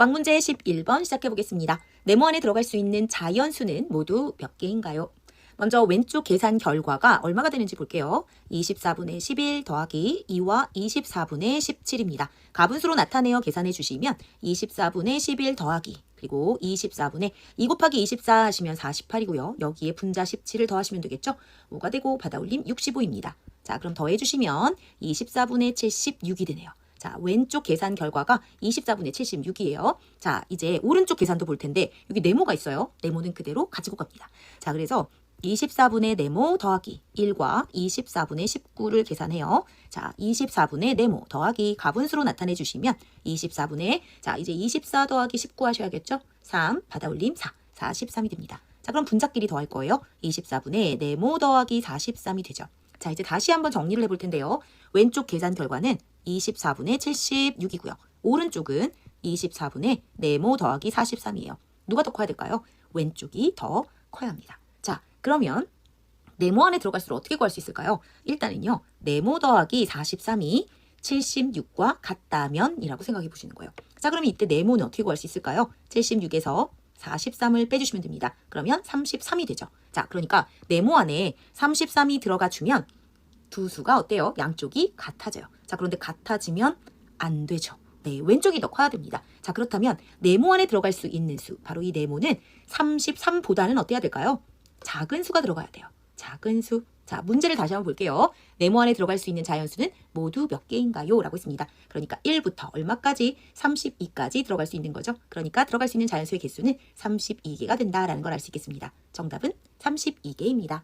왕문제 11번 시작해 보겠습니다. 네모 안에 들어갈 수 있는 자연수는 모두 몇 개인가요? 먼저 왼쪽 계산 결과가 얼마가 되는지 볼게요. 24분의 11 더하기 2와 24분의 17입니다. 가분수로 나타내어 계산해 주시면 24분의 11 더하기 그리고 24분의 2 곱하기 24 하시면 48이고요. 여기에 분자 17을 더하시면 되겠죠? 5가 되고 받아올림 65입니다. 자, 그럼 더해 주시면 24분의 76이 되네요. 자, 왼쪽 계산 결과가 24분의 76이에요. 자, 이제 오른쪽 계산도 볼 텐데 여기 네모가 있어요. 네모는 그대로 가지고 갑니다. 자, 그래서 24분의 네모 더하기 1과 24분의 19를 계산해요. 자, 24분의 네모 더하기 가분수로 나타내 주시면 24분의 자, 이제 24 더하기 19 하셔야겠죠? 3 받아 올림 4 43이 됩니다. 자, 그럼 분자끼리 더할 거예요. 24분의 네모 더하기 43이 되죠. 자, 이제 다시 한번 정리를 해볼 텐데요. 왼쪽 계산 결과는 24분의 76이고요. 오른쪽은 24분의 네모 더하기 43이에요. 누가 더 커야 될까요? 왼쪽이 더 커야 합니다. 자, 그러면 네모 안에 들어갈수록 어떻게 구할 수 있을까요? 일단은요. 네모 더하기 43이 76과 같다면이라고 생각해 보시는 거예요. 자, 그러면 이때 네모는 어떻게 구할 수 있을까요? 76에서 43을 빼주시면 됩니다. 그러면 33이 되죠. 자, 그러니까 네모 안에 33이 들어가 주면 두 수가 어때요? 양쪽이 같아져요. 자, 그런데 같아지면 안 되죠. 네, 왼쪽이 더 커야 됩니다. 자, 그렇다면 네모 안에 들어갈 수 있는 수, 바로 이 네모는 33보다는 어때야 될까요? 작은 수가 들어가야 돼요. 작은 수. 자, 문제를 다시 한번 볼게요. 네모 안에 들어갈 수 있는 자연수는 모두 몇 개인가요? 라고 했습니다. 그러니까 1부터 얼마까지? 32까지 들어갈 수 있는 거죠. 그러니까 들어갈 수 있는 자연수의 개수는 32개가 된다라는 걸 알 수 있겠습니다. 정답은 32개입니다.